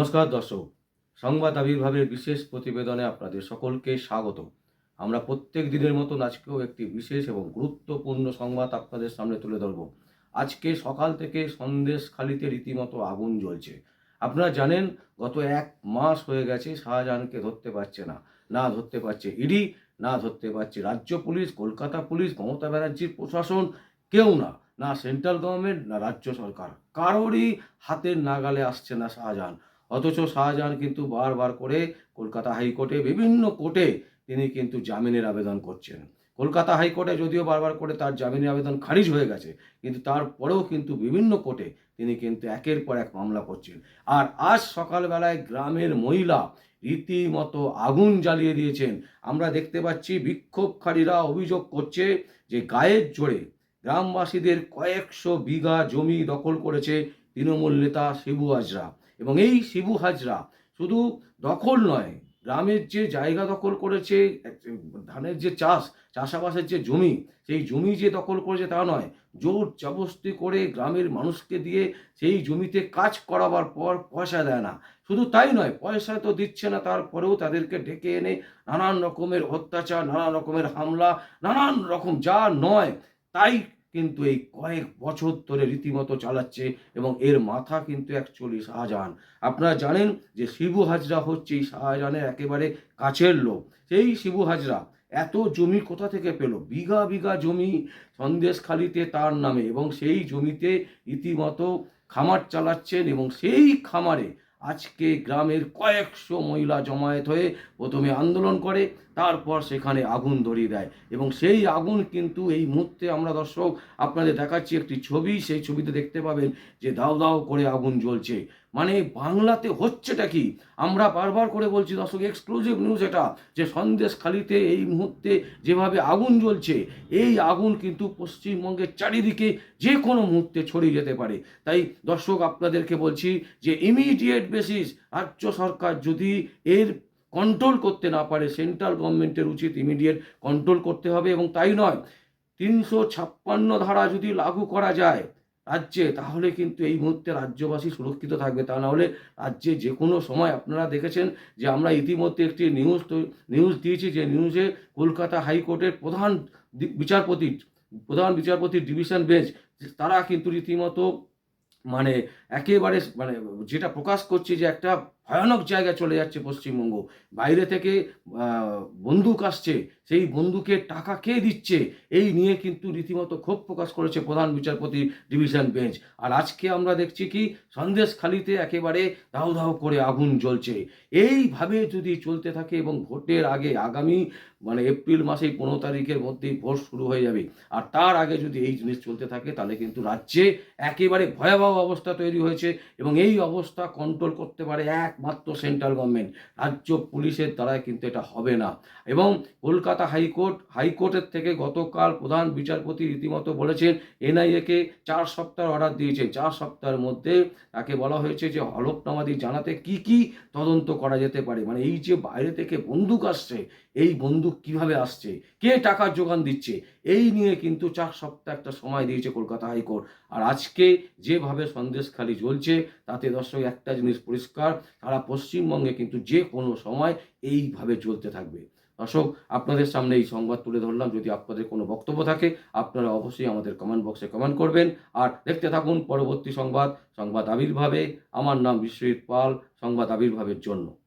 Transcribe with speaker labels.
Speaker 1: নমস্কার দর্শক, সংবাদ আবির্ভাবের বিশেষ প্রতিবেদনে আপনাদের সকলকে স্বাগত আমরা প্রত্যেক দিনের মতন আজকেও একটি বিশেষ এবং গুরুত্বপূর্ণ সংবাদ আপনাদের সামনে তুলে ধরব। আজকে সকাল থেকে সন্দেশখালিতে রীতিমতো আগুন জ্বলছে। আপনারা জানেন, গত এক মাস হয়ে গেছে শাহজাহানকে ধরতে পারছে না না ধরতে পারছে ইডি, না ধরতে পারছে রাজ্য পুলিশ, কলকাতা পুলিশ, মমতা ব্যানার্জির প্রশাসন, কেউ না না সেন্ট্রাল গভর্নমেন্ট, না রাজ্য সরকার। কারোরই হাতের নাগালে আসছে না শাহজাহান। অথচ শাহজাহান কিন্তু বারবার করে কলকাতা হাইকোর্টে, বিভিন্ন কোর্টে তিনি কিন্তু জামিনের আবেদন করছেন। কলকাতা হাইকোর্টে যদিও বারবার করে তার জামিনের আবেদন খারিজ হয়ে গেছে, কিন্তু তারপরেও কিন্তু বিভিন্ন কোর্টে তিনি কিন্তু একের পর এক মামলা করছেন। আর আজ সকালবেলায় গ্রামের মহিলা রীতিমতো আগুন জ্বালিয়ে দিয়েছেন। আমরা দেখতে পাচ্ছি বিক্ষোভকারীরা অভিযোগ করছে যে গায়ের জোরে গ্রামবাসীদের কয়েকশো বিঘা জমি দখল করেছে তৃণমূল নেতা শিবু হাজরা এবং এই শিবু হাজরা শুধু দখল নয়, গ্রামের যে জায়গা দখল করেছে, ধানের যে চাষ, চাষাবাসের যে জমি, সেই জমি যে দখল করেছে তা নয়, জোর জবস্তি করে গ্রামের মানুষকে দিয়ে সেই জমিতে কাজ করাবার পর পয়সা দেয় না। শুধু তাই নয়, পয়সা তো দিচ্ছে না, তারপরেও তাদেরকে ডেকে এনে নানান রকমের অত্যাচার, নানান রকমের হামলা, নানান রকম, যা নয়, তাই কিন্তু এই কয়েক বছর ধরে রীতিমতো চালাচ্ছে এবং এর মাথা কিন্তু অ্যাকচুয়ালি শাহজাহান। আপনারা জানেন যে শিবু হাজরা হচ্ছে এই শাহজাহানের একেবারে কাছের লোক। সেই শিবু হাজরা এত জমি কোথা থেকে পেল? বিঘা বিঘা জমি সন্দেশখালিতে তার নামে এবং সেই জমিতে রীতিমতো খামার চালাচ্ছেন এবং সেই খামারে আজকে গ্রামের কয়েকশো মহিলা জমায়েত হয়ে প্রথমে আন্দোলন করে, তারপর সেখানে আগুন ধরিয়ে দেয়। এবং সেই আগুন কিন্তু এই মুহূর্তে আমরা দর্শক আপনাদের দেখাচ্ছি একটি ছবি, সেই ছবিতে দেখতে পাবেন যে দাও দাও করে আগুন জ্বলছে। মানে বাংলাতে হচ্ছেটা কি? আমরা বারবার করে বলছি দর্শক এক্সক্লুসিভ নিউজ এটা, যে সন্দেশখালিতে এই মুহূর্তে যেভাবে আগুন জ্বলছে, এই আগুন কিন্তু পশ্চিমবঙ্গের চারিদিকে যে কোনো মুহূর্তে ছড়িয়ে যেতে পারে। তাই দর্শক আপনাদেরকে বলছি যে ইমিডিয়েট বেসিস রাজ্য সরকার যদি এর কন্ট্রোল করতে না পারে সেন্ট্রাল গভর্নমেন্টের উচিত ইমিডিয়েট কন্ট্রোল করতে হবে এবং তাই নয়, তিনশো ছাপ্পান্ন ধারা যদি লাগু করা যায় রাজ্যে, তাহলে কিন্তু এই মুহূর্তে রাজ্যবাসী সুরক্ষিত থাকবে। তা না হলে রাজ্যে যে কোনো সময় আপনারা দেখেছেন যে আমরা ইতিমধ্যে একটি নিউজ নিউজ দিয়েছি যে নিউজে কলকাতা হাইকোর্টের প্রধান বিচারপতি, প্রধান বিচারপতির ডিভিশন বেঞ্চ তারা কিন্তু রীতিমতো মানে একেবারে মানে যেটা প্রকাশ করছে যে একটা ভয়ানক জায়গায় চলে যাচ্ছে পশ্চিমবঙ্গ। বাইরে থেকে বন্দুক আসছে। সেই বন্দুকের টাকা কে দিচ্ছে? এই নিয়ে কিন্তু রীতিমতো ক্ষোভ প্রকাশ করেছে প্রধান বিচারপতি ডিভিশন বেঞ্চ। আর আজকে আমরা দেখছি কি, সন্দেশখালিতে একেবারে দাউ দাউ করে আগুন জ্বলছে। এইভাবে যদি চলতে থাকে এবং ভোটের আগে আগামী মানে এপ্রিল মাসেই পনেরো তারিখের মধ্যেই ভোট শুরু হয়ে যাবে, আর তার আগে যদি এই জিনিস চলতে থাকে, তাহলে কিন্তু রাজ্যে একেবারে ভয়াবহ অবস্থা তৈরি হয়েছে এবং এই অবস্থা কন্ট্রোল করতে পারে একমাত্র সেন্ট্রাল গভর্নমেন্ট। রাজ্য পুলিশের দ্বারায় কিন্তু এটা হবে না। এবং কলকাতা হাইকোর্ট, হাইকোর্টের থেকে গতকাল প্রধান বিচারপতি রীতিমতো বলেছেন, এনআইএকে চার সপ্তাহ অর্ডার দিয়েছে। চার সপ্তাহের মধ্যে তাকে বলা হয়েছে যে, হলফনামাদি জানাতে কি কি তদন্ত করা যেতে পারে। মানে এই যে বাইরে থেকে বন্দুক আসছে এই বন্দুক কীভাবে আসছে? কে টাকার যোগান দিচ্ছে? এই নিয়ে কিন্তু চার সপ্তাহ একটা সময় দিয়েছে কলকাতা হাইকোর্ট। আর আজকে যেভাবে সন্দেশখালি জ্বলছে, তাতে দর্শক একটা জিনিস পরিষ্কার সারা পশ্চিমবঙ্গে কিন্তু যে কোনো সময় এইভাবে চলতে থাকবে। দর্শক, আপনাদের সামনে এই সংবাদ তুলে ধরলাম। যদি আপনাদের কোনো বক্তব্য থাকে, আপনারা অবশ্যই আমাদের কমেন্ট বক্সে কমেন্ট করবেন। আর দেখতে থাকুন পরবর্তী সংবাদ সংবাদ আবির্ভাবে। আমার নাম বিশ্বজিৎ পাল, সংবাদ আবির্ভাবের জন্য।